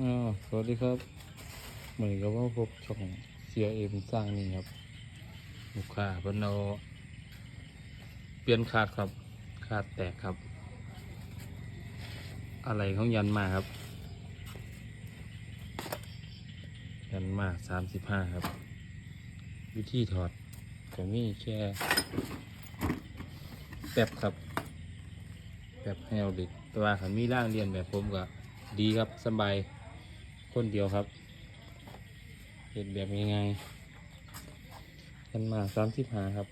อ่าสวัสดีครับเหมือนกับว่าพบช่องเสียเอ็มสร้างนี่ครับลูกค้าเพิ่นเอาเปลี่ยนคาดครับคาดแตกครับ อะไรของยันมาครับ ยันมาสามสิบห้าครับ วิธีถอดก็มีแค่แป๊บครับแปบให้เอาดิแต่ว่าขันมีร่างเรียนแบบผมก็ดีครับสบาย คนเดียวครับเห็นแบบง่ายๆกันมาสามสิบหาครับ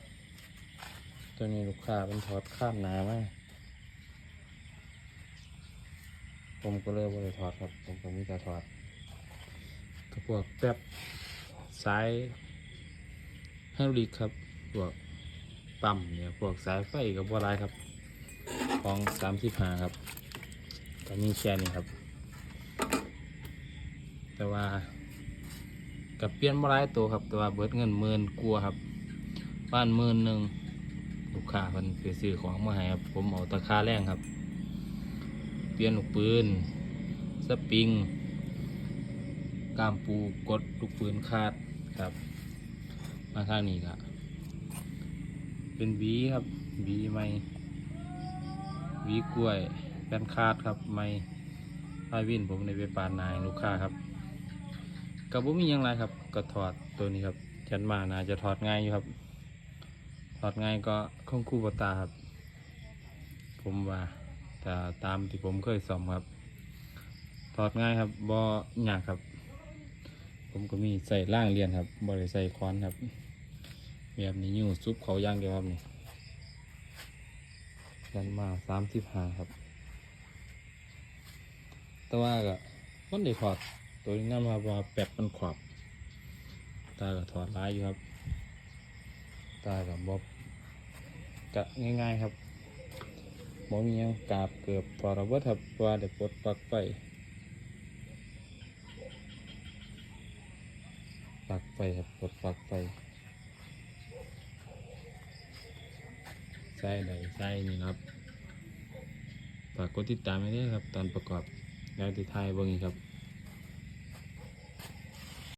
ตัวนี้ลูกค้าเป็นถอดข้ามหนามากผมก็เลยว่าจะถอดครับ ผมก็มีแต่ถอดกระพวกแป๊บสายฮาริกครับ พวกปั๊มเนี่ยพวกสายไฟกับบัวลายครับ ของสามสิบห้าครับแต่มีแค่นี้ครับ แต่ว่ากับเปลี่ยนมาหลายตัวครับ แต่ว่าเบิดเงินหมื่นกลัวครับ บ้านหมื่นหนึ่งลูกค้าเพิ่นไปซื้อของมาให้ครับผมเอาตะค่าแรงครับ เปลี่ยนลูกปืนสปริงกล้ามปูกดลูกปืนคาดครับ มาข้างนี้ก็เป็นบีครับบีไม่วีกล้วยแป้นคาดครับไม่ไอวินผมในไปปานนายลูกค้าครับ กับบุมีหยังไรครับก็ถอดตัวนี้ครับฉันมานาจะถอดง่ายอยู่ครับ ถอดง่ายก็คงคู่บตาครับ ผมว่าแต่ตามที่ผมเคยสอมครับ ถอดง่ายครับบอหยากครับ ผมก็มีใส่ล่างเรียนครับบริใส่ควันครับ แบบนี้อยู่ซุปเขาย่างเดียวครับนี่ยันมาสามสิบห้าครับ แต่ว่าก็มันได้ถอด ตัวนี้นำมาว่าแปดมันขวบตาก็ถอดร้ายอยู่ครับ ตากับบอบกะง่ายๆครับบอมีหยังกาบเกือบถอดระเบิดครับว่าเดี๋ยวปลดปลั๊กไฟปลั๊กไฟครับปลดปลั๊กไฟใช่เลยใช่นี่ครับฝากกดติดตามไว้ด้วยครับ ตอนประกอบแล้วติดท้ายเบางอีกครับ